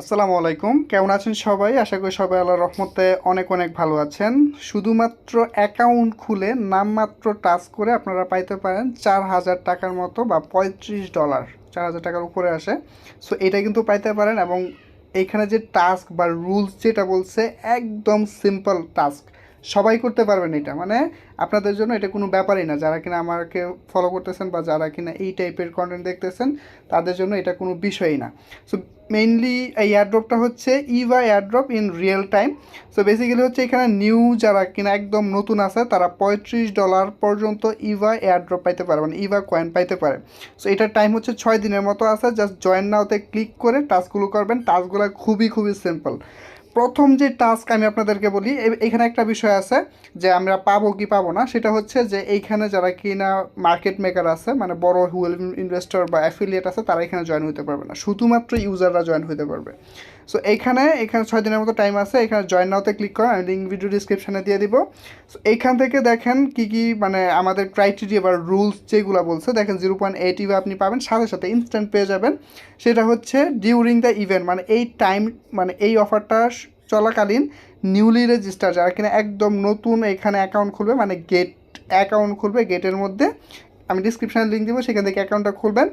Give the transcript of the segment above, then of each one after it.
আসসালামু আলাইকুম। কেমন আছেন সবাই? আশা করি সবাই আল্লাহর রহমতে অনেক অনেক ভালো আছেন। শুধুমাত্র অ্যাকাউন্ট খুলে নামমাত্র টাচ করে আপনারা পাইতে পারেন চার হাজার টাকার মতো বা পঁয়ত্রিশ ডলার চার হাজার টাকার উপরে আসে। সো এটা কিন্তু পাইতে পারেন এবং এইখানে যে টাস্ক বা রুলস যেটা বলছে, একদম সিম্পল টাস্ক সবাই করতে পারবেন এটা। মানে আপনাদের জন্য এটা কোনো ব্যাপারই না। যারা কিনা আমাকে ফলো করতেছেন বা যারা কিনা এই টাইপের কন্টেন্ট দেখতেছেন, তাদের জন্য এটা কোনো বিষয়ই না। সো মেইনলি এই এয়ারড্রপটা হচ্ছে Eva airdrop in real time so basically হচ্ছে এখানে নিউ যারা কিনা একদম নতুন আছে, তারা পঁয়ত্রিশ ডলার পর্যন্ত ইভা এয়ারড্রপ পাইতে পারে মানে ইভা কয়েন পাইতে পারে। সো এটার টাইম হচ্ছে ছয় দিনের মতো আছে জাস্ট জয়েন নাওতে ক্লিক করে টাস্কগুলো করবেন। টাস্কগুলো খুবই খুবই সিম্পল প্রথম যে টাস্ক আমি আপনাদেরকে বলি এখানে একটা বিষয় আছে যে আমরা পাবো কি পাবো না, সেটা হচ্ছে যে এইখানে যারা কিনা মার্কেট মেকার আছে মানে বড় হুয়েল ইনভেস্টর বা অ্যাফিলিয়েট আছে, তারা এখানে জয়েন হতে পারবে না। শুধুমাত্র ইউজাররা জয়েন হতে পারবে। সো এইখানে এখানে ছয় দিনের মতো টাইম আছে। এখানে জয়েন নাওতে ক্লিক করেন আমি লিঙ্ক ভিডিও ডিসক্রিপশনে দিয়ে দিব। সো এইখান থেকে দেখেন কি কি মানে আমাদের ক্রাইটেরিয়া বা রুলস যেগুলো বলছে, দেখেন জিরো পয়েন্ট আপনি পাবেন, সাথে সাথে ইনস্ট্যান্ট পেয়ে যাবেন। সেটা হচ্ছে ডিউরিং দ্য ইভেন্ট মানে এই টাইম মানে এই অফারটা চলাকালীন নিউলি রেজিস্টার যারা কিনা একদম নতুন এখানে অ্যাকাউন্ট খুলবে মানে গেট অ্যাকাউন্ট খুলবে গেটের মধ্যে, আমি ডিসক্রিপশানে লিঙ্ক দেবো, সেখান থেকে অ্যাকাউন্টটা খুলবেন।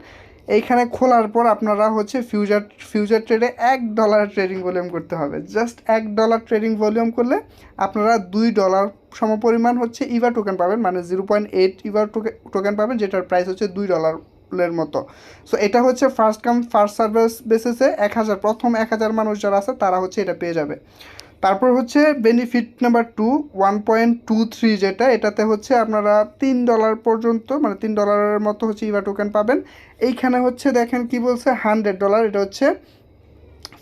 এইখানে খোলার পর আপনারা হচ্ছে ফিউচার ফিউচার ট্রেডে এক ডলার ট্রেডিং ভলিউম করতে হবে। জাস্ট এক ডলার ট্রেডিং ভলিউম করলে আপনারা দুই ডলার সমপরিমাণ হচ্ছে ইভার টোকেন পাবেন মানে zero point eight Eva token পাবেন, যেটার প্রাইস হচ্ছে দুই ডলার এর মতো। সো এটা হচ্ছে ফার্স্ট কাম ফার্স্ট সার্ভিস বেসিসে এক হাজার, প্রথম এক হাজার মানুষ যারা আছে তারা হচ্ছে এটা পেয়ে যাবে। তারপর হচ্ছে benefit number two one point two three যেটা, এটাতে হচ্ছে আপনারা তিন ডলার পর্যন্ত মানে তিন ডলারের মতো হচ্ছে ইভা টোকেন পাবেন। এইখানে হচ্ছে দেখেন কি বলছে হান্ড্রেড ডলার এটা হচ্ছে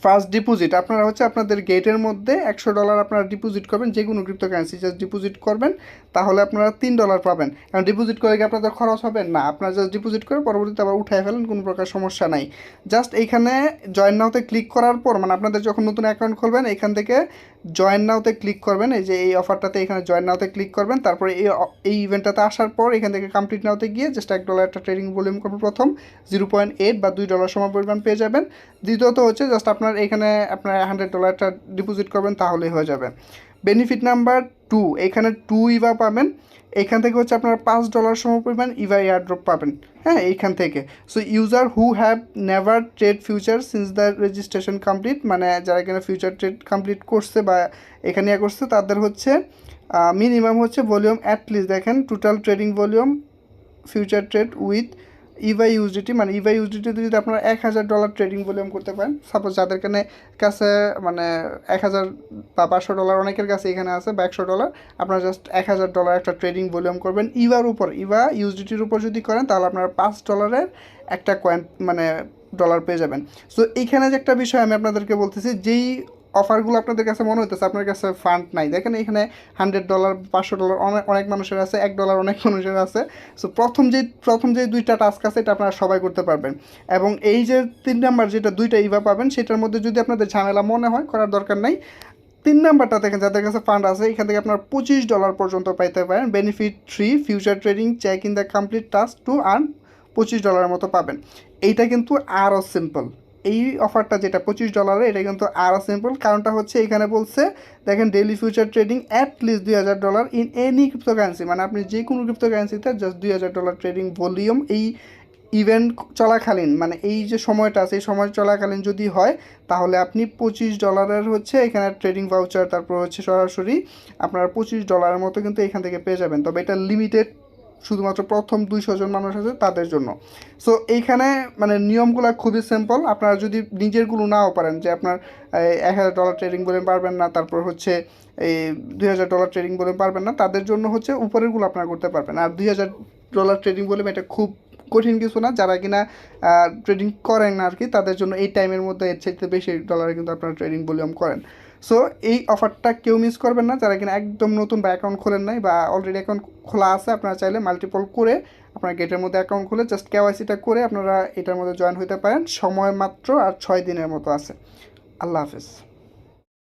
ফার্স্ট ডিপোজিট আপনারা হচ্ছে আপনাদের গেটের মধ্যে একশো ডলার আপনারা ডিপোজিট করবেন, যে কোনো ক্রিপ্টোকারেন্সি জাস্ট ডিপোজিট করবেন, তাহলে আপনারা তিন ডলার পাবেন। কারণ ডিপোজিট করে কি আপনাদের খরচ হবে? না, আপনারা জাস্ট ডিপোজিট করে পরবর্তীতে আবার উঠায় ফেলেন, কোনো প্রকার সমস্যা নাই। জাস্ট এইখানে জয়েন নাওতে ক্লিক করার পর মানে আপনাদের যখন নতুন অ্যাকাউন্ট খুলবেন এখান থেকে জয়েন নাওতে ক্লিক করবেন, এই যে এই অফারটাতে এখানে জয়েন নাওতে ক্লিক করবেন, তারপরে এই এই ইভেন্টটাতে আসার পর এখান থেকে কমপ্লিট নাওতে গিয়ে জাস্ট এক ডলার একটা ট্রেডিং ভলিউম করবেন প্রথম জিরো পয়েন্ট এইট বা দুই ডলার সময় পরিমাণ পেয়ে যাবেন। দ্বিতীয়ত হচ্ছে জাস্ট আপনার এখানে আপনার হান্ড্রেড ডলারটা ডিপোজিট করবেন, তাহলেই হয়ে যাবে। বেনিফিট নাম্বার টু এখানে টু ইভা পাবেন। এখান থেকে হচ্ছে আপনারা পাঁচ ডলার সম পরিমাণ ইভা এয়ারড্রপ পাবেন। হ্যাঁ এইখান থেকে। So user who have never trade future since the registration complete মানে যারা এখানে ফিউচার ট্রেড কমপ্লিট করছে বা এখানে ইয়ে করছে, তাদের হচ্ছে মিনিমাম হচ্ছে ভলিউম অ্যাটলিস্ট দেখেন total trading volume future trade with ইভাই ইউজিটি মানে ইভাই ইউজিটিতে যদি আপনারা এক হাজার ডলার ট্রেডিং ভলিউম করতে পারেন সাপোজ যাদের কানে কাছে মানে এক হাজার বা পাঁচশো ডলার অনেকের কাছে এখানে আছে বা একশো ডলার আপনারা জাস্ট এক হাজার ডলার একটা ট্রেডিং ভলিউম করবেন ইভার উপর। ইভা ইউজিটির উপর যদি করেন, তাহলে আপনারা পাঁচ ডলারের একটা কয়েন মানে ডলার পেয়ে যাবেন। সো এইখানে যে একটা বিষয় আমি আপনাদেরকে বলতেছি, যেই অফারগুলো আপনাদের কাছে মনে হইতেছে, আপনার কাছে ফান্ড নাই। দেখেন এখানে হান্ড্রেড ডলার পাঁচশো ডলার অনেক অনেক মানুষের আছে, এক ডলার অনেক মানুষের আছে। সো প্রথম যে প্রথম যে দুইটা টাস্ক আছে, এটা আপনারা সবাই করতে পারবেন। এবং এই যে তিন নাম্বার যেটা দুইটা ইভা পাবেন, সেটার মধ্যে যদি আপনাদের ঝামেলা মনে হয়, করার দরকার নাই। তিন নাম্বারটা দেখেন, যাদের কাছে ফান্ড আছে, এখান থেকে আপনার পঁচিশ ডলার পর্যন্ত পাইতে পারেন। Benefit three future trading check in the complete task to earn পঁচিশ ডলারের মতো পাবেন। এইটা কিন্তু আরও সিম্পল এই অফারটা যেটা পঁচিশ ডলারের এটা কিন্তু আরও সিম্পল কারণটা হচ্ছে এখানে বলছে, দেখেন daily future trading at least দুই হাজার ডলার ইন এনি ক্রিপ্টোকারেন্সি মানে আপনি যে কোনো ক্রিপ্টোকারেন্সিতে জাস্ট দুই হাজার ডলার ট্রেডিং ভলিউম এই ইভেন্ট চলাকালীন মানে এই যে সময়টা আছে এই সময় চলাকালীন যদি হয়, তাহলে আপনি পঁচিশ ডলারের হচ্ছে এখানে ট্রেডিং ভাউচার তারপর হচ্ছে সরাসরি আপনারা পঁচিশ ডলারের মতো কিন্তু এখান থেকে পেয়ে যাবেন। তবে এটা লিমিটেড শুধুমাত্র প্রথম দুইশো জন মানুষ আছে তাদের জন্য। সো এইখানে মানে নিয়মগুলো খুবই সিম্পল আপনারা যদি নিজেরগুলো নাও পারেন, যে আপনার এক হাজার ডলার ট্রেডিং বলে পারবেন না, তারপর হচ্ছে এই দুই হাজার ডলার ট্রেডিং বলে পারবেন না, তাদের জন্য হচ্ছে উপরেরগুলো আপনারা করতে পারবেন। আর দুই হাজার ডলার ট্রেডিং বলে এটা খুব কঠিন কিছু না, যারা কিনা ট্রেডিং করেন আর কি, তাদের জন্য এই টাইমের মধ্যে এর চাইতে বেশি ডলারে কিন্তু আপনারা ট্রেডিং ভলিউম করেন। সো এই অফারটা কেউ মিস করবেন না। যারা কিনা একদম নতুন বা অ্যাকাউন্ট খোলেন নাই বা অলরেডি অ্যাকাউন্ট খোলা আছে, আপনারা চাইলে মাল্টিপল করে আপনার গেটের মধ্যে অ্যাকাউন্ট খুলে জাস্ট কেওয়াইসিটা করে আপনারা এটার মধ্যে জয়েন হতে পারেন। সময় মাত্র আর ছয় দিনের মতো আছে। আল্লাহ হাফেজ।